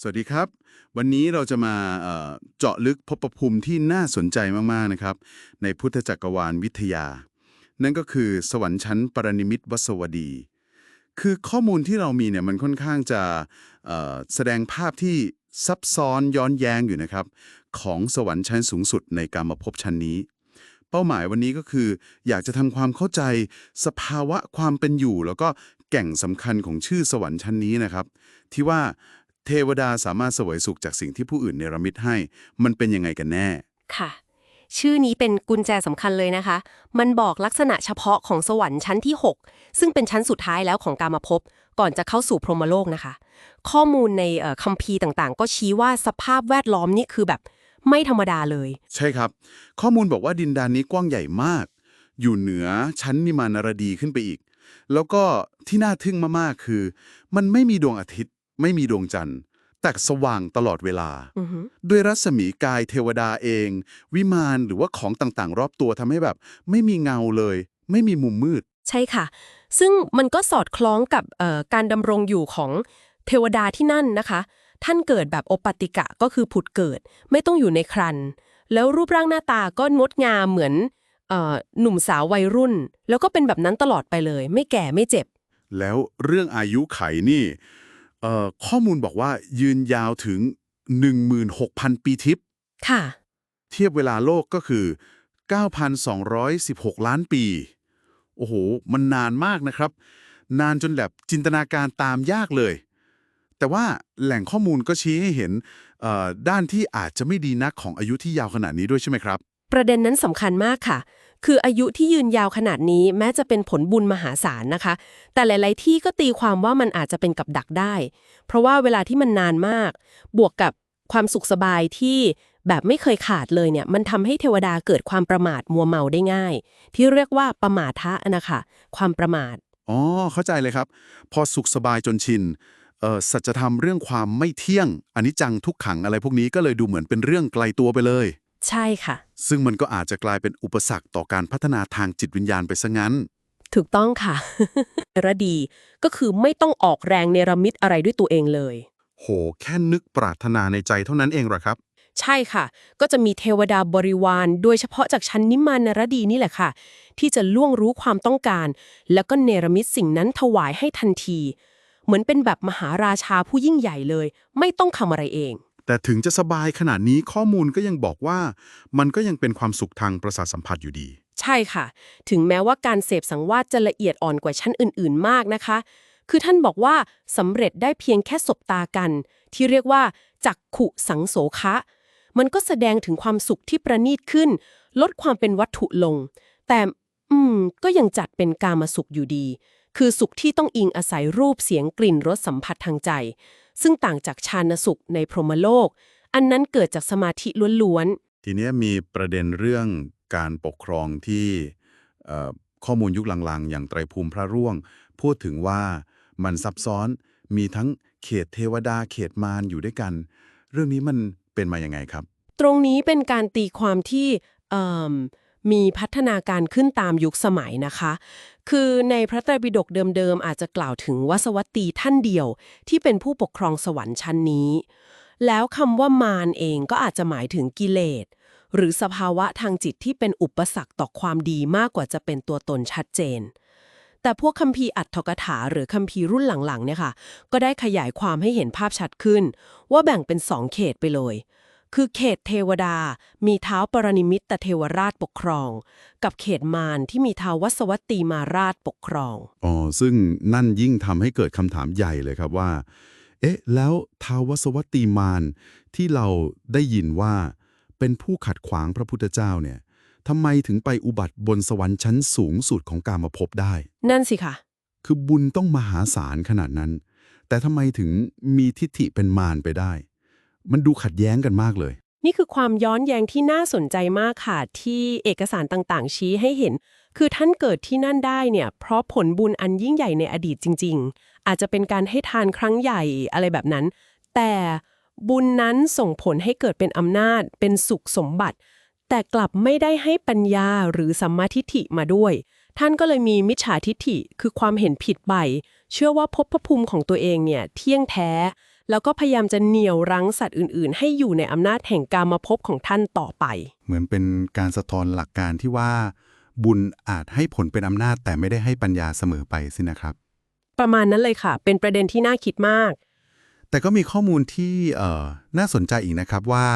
สวัสดีครับ วันนี้เราจะมาเจาะลึกภพภูมิที่น่าสนใจมาก ๆ นะครับ ในพุทธจักรวาลวิทยา นั่นก็คือสวรรค์ชั้นปรนิมิตวสวดี คือข้อมูลที่เรามีเนี่ยมันค่อนข้างจะแสดงภาพที่ซับซ้อนย้อนแย้งอยู่นะครับ ของสวรรค์ชั้นสูงสุดในการมาพบชั้นนี้ เป้าหมายวันนี้ก็คือ อยากจะทำความเข้าใจสภาวะความเป็นอยู่ แล้วก็แก่งสำคัญของชื่อสวรรค์ชั้นนี้นะครับ ที่ว่า เทวดาสามารถเสวยสุขจากสิ่งที่ผู้อื่นเนรมิตให้ มันเป็นยังไงกันแน่ ค่ะ ชื่อนี้เป็นกุญแจสำคัญเลยนะคะ มันบอกลักษณะเฉพาะของสวรรค์ชั้นที่ 6 ซึ่งเป็นชั้นสุดท้ายแล้วของกามภพก่อนจะเข้าสู่พรหมโลกนะคะ ข้อมูลในเอ่อคัมภีร์ต่างๆ ก็ชี้ว่าสภาพแวดล้อมนี่คือแบบไม่ธรรมดาเลย ใช่ครับ ข้อมูลบอกว่าดินแดนนี้กว้างใหญ่มาก อยู่เหนือชั้นนิมานารดีขึ้นไปอีก แล้วก็ที่น่าทึ่งมากๆคือ มันไม่มีดวงอาทิตย์ ไม่มีดวงจันทร์แต่สว่างตลอดเวลาอือหือด้วยรัศมีกายเทวดาเอง วิมานหรือว่าของต่างๆ รอบตัวทำให้แบบ ไม่มีเงาเลย ไม่มีมุมมืด ใช่ค่ะ ซึ่งมันก็สอดคล้องกับเอ่อการดำรงอยู่ของเทวดาที่นั่นนะคะ ท่านเกิดแบบโอปปติกะก็คือผุดเกิด ไม่ต้องอยู่ในครัน แล้วรูปร่างหน้าตาก็งดงามเหมือนเอ่อหนุ่มสาววัยรุ่น แล้วก็เป็นแบบนั้นตลอดไปเลย ไม่แก่ไม่เจ็บ แล้วเรื่องอายุไขนี่เอ่อข้อมูลบอกว่ายืนยาวถึง 16,000 ปีทิพย์ค่ะ เทียบเวลาโลกก็คือ 9,216 ล้านปี โอ้โห มันนานมากนะครับ นานจนแบบจินตนาการตามยากเลย แต่ว่าแหล่งข้อมูลก็ชี้ให้เห็นเอ่อด้านที่อาจจะไม่ดีนักของอายุที่ยาวขนาดนี้ด้วยใช่ไหมครับ ประเด็นนั้นสำคัญมากค่ะ คืออายุที่ยืนยาวขนาดนี้แม้จะเป็นผลบุญมหาศาลนะคะ แต่หลาย ๆ ที่ก็ตีความว่ามันอาจจะเป็นกับดักได้ เพราะว่าเวลาที่มันนานมาก บวกกับความสุขสบายที่แบบไม่เคยขาดเลยเนี่ยมันทำให้เทวดาเกิดความประมาทมัวเมาได้ง่าย ที่เรียกว่าประมาทะนะคะความประมาทอ๋อเข้าใจเลยครับ พอสุขสบายจนชินเออสัจธรรมเรื่องความไม่เที่ยงอนิจจังทุกขังอะไรพวกนี้ก็เลยดูเหมือนเป็นเรื่องไกลตัวไปเลย ใช่ค่ะ ซึ่งมันก็อาจจะกลายเป็นอุปสรรคต่อการพัฒนาทางจิตวิญญาณไปซะงั้น ถูกต้องค่ะ ระดีก็คือไม่ต้องออกแรงเนรมิตอะไรด้วยตัวเองเลย โห แค่นึกปรารถนาในใจเท่านั้นเองเหรอครับ ใช่ค่ะ ก็จะมีเทวดาบริวาร โดยเฉพาะจากชั้นนิมานรดีนี่แหละค่ะ ที่จะล่วงรู้ความต้องการ แล้วก็เนรมิตสิ่งนั้นถวายให้ทันที เหมือนเป็นแบบมหาราชาผู้ยิ่งใหญ่เลย ไม่ต้องทำอะไรเอง แต่ถึงจะสบายขนาดนี้ข้อมูลก็ยังบอกว่า มันก็ยังเป็นความสุขทางประสาทสัมผัสอยู่ดี ใช่ค่ะ ถึงแม้ว่าการเสพสังวาสจะละเอียดอ่อนกว่าชั้นอื่น ๆ มากนะคะ คือท่านบอกว่าสำเร็จได้เพียงแค่สบตากัน ที่เรียกว่าจักขุสังโสคะ มันก็แสดงถึงความสุขที่ประณีตขึ้น ลดความเป็นวัตถุลง แต่อืม ก็ยังจัดเป็นกามสุขอยู่ดี คือสุขที่ต้องอิงอาศัยรูปเสียงกลิ่นรสสัมผัสทางใจ ซึ่งต่างจากฌานสุขในพรหมโลก อันนั้นเกิดจากสมาธิล้วนทีเนี้ยมีประเด็นเรื่องการปกครองที่เอ่อข้อมูลยุคหลังๆ อย่างไตรภูมิพระร่วง พูดถึงว่ามันซับซ้อนมีทั้งเขตเทวดาเขตมารอยู่ด้วยกัน เรื่องนี้มันเป็นมาอย่างไงครับๆตรงนี้เป็นการตีความที่เอิ่ม มีพัฒนาการขึ้นตามยุคสมัยนะคะ คือในพระไตรปิฎกเดิมๆอาจจะกล่าวถึงวสวัตตีท่านเดียว ที่เป็นผู้ปกครองสวรรค์ชั้นนี้ แล้วคำว่ามารเองก็อาจจะหมายถึงกิเลสหรือสภาวะทางจิตที่เป็นอุปสรรคต่อความดีมากกว่าจะเป็นตัวตนชัดเจน แต่พวกคัมภีร์อัตถกถาหรือคัมภีร์รุ่นหลังๆเนี่ยค่ะ ก็ได้ขยายความให้เห็นภาพชัดขึ้น ว่าแบ่งเป็นสองเขตไปเลย คือเขตเทวดา มีเท้าปรนิมิตตเทวราชปกครอง กับเขตมารที่มีเท้าวัสวัตตีมาราชปกครอง อ๋อ ซึ่งนั่นยิ่งทำให้เกิดคำถามใหญ่เลยครับว่า เอ๊ะ แล้วท้าววสวัตตีมานที่เราได้ยินว่า เป็นผู้ขัดขวางพระพุทธเจ้าเนี่ยทำไมถึงไปอุบัติบนสวรรค์ชั้นสูงสุดของกามภพได้ นั่นสิค่ะ คือบุญต้องมหาศาลขนาดนั้น แต่ทำไมถึงมีทิฏฐิเป็นมารไปได้ มันดูขัดแย้งกันมากเลย นี่คือความย้อนแย้งที่น่าสนใจมากค่ะ ที่เอกสารต่างๆ ชี้ให้เห็น คือท่านเกิดที่นั่นได้เนี่ย เพราะผลบุญอันยิ่งใหญ่ในอดีตจริง ๆ อาจจะเป็นการให้ทานครั้งใหญ่อะไรแบบนั้น แต่บุญนั้นส่งผลให้เกิดเป็นอำนาจ เป็นสุขสมบัติ แต่กลับไม่ได้ให้ปัญญาหรือสัมมาทิฏฐิมาด้วย ท่านก็เลยมีมิจฉาทิฏฐิคือความเห็นผิดไป เชื่อว่าภพภูมิของตัวเองเนี่ยเที่ยงแท้ แล้วก็พยายามจะเหนี่ยวรั้งสัตว์อื่นๆ ให้อยู่ในอำนาจแห่งกามภพของท่านต่อไป เหมือนเป็นการสะท้อนหลักการที่ว่า บุญอาจให้ผลเป็นอำนาจแต่ไม่ได้ให้ปัญญาเสมอไปสินะครับ ประมาณนั้นเลยค่ะ เป็นประเด็นที่น่าคิดมาก แต่ก็มีข้อมูลที่เอ่อน่าสนใจอีกนะครับว่า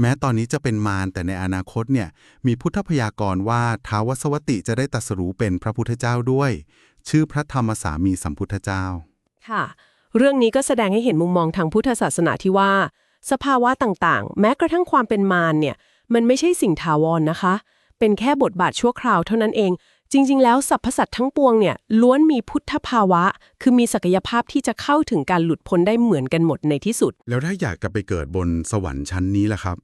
แม้ตอนนี้จะเป็นมารแต่ในอนาคตเนี่ยมีพุทธพยากรณ์ว่าท้าววสวัตติจะได้ตรัสรู้เป็นพระพุทธเจ้าด้วย ชื่อพระธรรมสามีสัมพุทธเจ้าค่ะ เรื่องนี้ก็แสดงให้เห็นมุมมองทางพุทธศาสนาที่ว่า สภาวะต่างๆ แม้กระทั่งความเป็นมารเนี่ย มันไม่ใช่สิ่งถาวรนะคะ เป็นแค่บทบาทชั่วคราวเท่านั้นเอง จริง ๆ แล้วสรรพสัตว์ทั้งปวงเนี่ยล้วนมีพุทธภาวะ คือมีศักยภาพที่จะเข้าถึงการหลุดพ้นได้เหมือนกันหมดในที่สุด แล้วถ้าอยากจะไปเกิดบนสวรรค์ชั้นนี้ล่ะครับ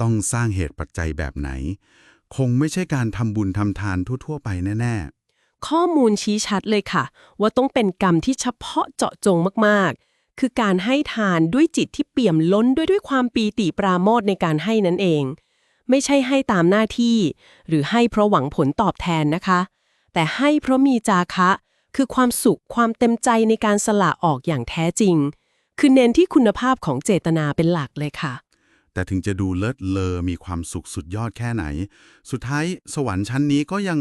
ต้องสร้างเหตุปัจจัยแบบไหน คงไม่ใช่การทำบุญทำทานทั่ว ๆ ไปแน่ ข้อมูลชี้ชัดเลยค่ะ ว่าต้องเป็นกรรมที่เฉพาะเจาะจงมากๆ คือการให้ทานด้วยจิตที่เปี่ยมล้นด้วยด้วยความปีติปราโมทย์ในการให้นั่นเอง ไม่ใช่ให้ตามหน้าที่ หรือให้เพราะหวังผลตอบแทนนะคะ แต่ให้เพราะมีจาคะ คือความสุขความเต็มใจในการสละออกอย่างแท้จริง คือเน้นที่คุณภาพของเจตนาเป็นหลักเลยค่ะ แต่ถึงจะดูเลิศเลอมีความสุขสุดยอดแค่ไหน สุดท้ายสวรรค์ชั้นนี้ก็ยัง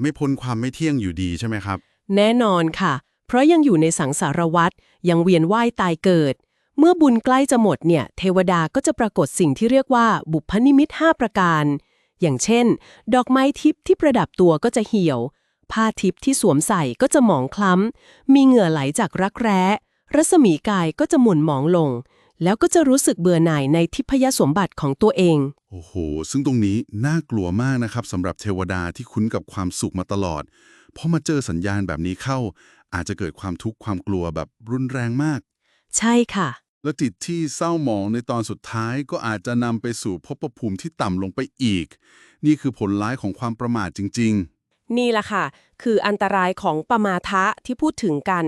ไม่พ้นความไม่เที่ยงอยู่ดีใช่ไหมครับ แน่นอนค่ะ เพราะยังอยู่ในสังสารวัฏยังเวียนว่ายตายเกิด เมื่อบุญใกล้จะหมดเนี่ยเทวดาก็จะปรากฏสิ่งที่เรียกว่าบุพนิมิต5ประการ อย่างเช่น ดอกไม้ทิพย์ที่ประดับตัวก็จะเหี่ยว ผ้าทิพย์ที่สวมใส่ก็จะหมองคล้ำมีเหงื่อไหลจากรักแร้รัศมีกายก็จะหมุนหมองลง แล้วก็จะรู้สึกเบื่อหน่ายในทิพยสมบัติของตัวเอง โอ้โห ซึ่งตรงนี้น่ากลัวมากนะครับสำหรับเทวดาที่คุ้นกับความสุขมาตลอดพอมาเจอสัญญาณแบบนี้เข้า อาจจะเกิดความทุกข์ความกลัวแบบรุนแรงมาก ใช่ค่ะ และจิตที่เศร้าหมองในตอนสุดท้ายก็อาจจะนำไปสู่ภพภูมิที่ต่ำลงไปอีก นี่คือผลร้ายของความประมาทจริงนี่แหละค่ะ คืออันตรายของปมาทะที่พูดถึงกัน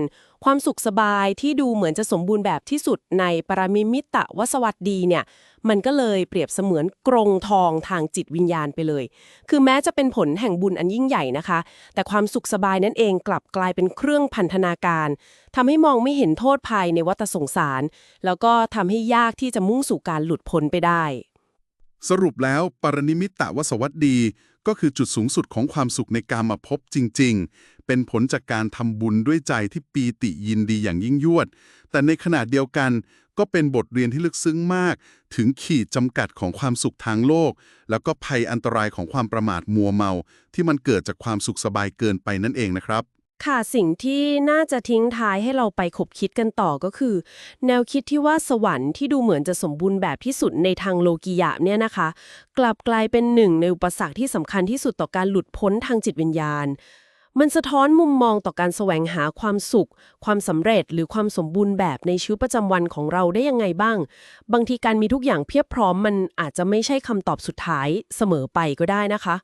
ความสุขสบายที่ดูเหมือนจะสมบูรณ์แบบที่สุดในปรมิมิตะวสวัสดีเนี่ย มันก็เลยเปรียบเสมือนกรงทองทางจิตวิญญาณไปเลย คือแม้จะเป็นผลแห่งบุญอันยิ่งใหญ่นะคะ แต่ความสุขสบายนั่นเองกลับกลายเป็นเครื่องพันธนาการทำให้มองไม่เห็นโทษภัยในวัฏสงสาร แล้วก็ทำให้ยากที่จะมุ่งสู่การหลุดพ้นไปได้ สรุปแล้วปรนิมิตตวสวัสดีก็คือจุดสูงสุดของความสุขในการมาพบจริง ๆ เป็นผลจากการทำบุญด้วยใจที่ปีติยินดีอย่างยิ่งยวด แต่ในขณะเดียวกันก็เป็นบทเรียนที่ลึกซึ้งมาก ถึงขีดจำกัดของความสุขทางโลก แล้วก็ภัยอันตรายของความประมาทมัวเมา ที่มันเกิดจากความสุขสบายเกินไปนั่นเองนะครับ ค่ะสิ่งที่น่าจะทิ้งท้ายให้เราไปคบคิดกันต่อก็คือ แนวคิดที่ว่าสวรรค์ที่ดูเหมือนจะสมบูรณ์แบบที่สุดในทางโลกียะเนี่ยนะคะ กลับกลายเป็นหนึ่งในอุปสรรคที่สำคัญที่สุดต่อการหลุดพ้นทางจิตวิญญาณ มันสะท้อนมุมมองต่อการแสวงหาความสุข ความสำเร็จหรือความสมบูรณ์แบบในชีวิตประจำวันของเราได้ยังไงบ้าง บางทีการมีทุกอย่างเพียบพร้อมมันอาจจะไม่ใช่คำตอบสุดท้ายเสมอไปก็ได้นะคะ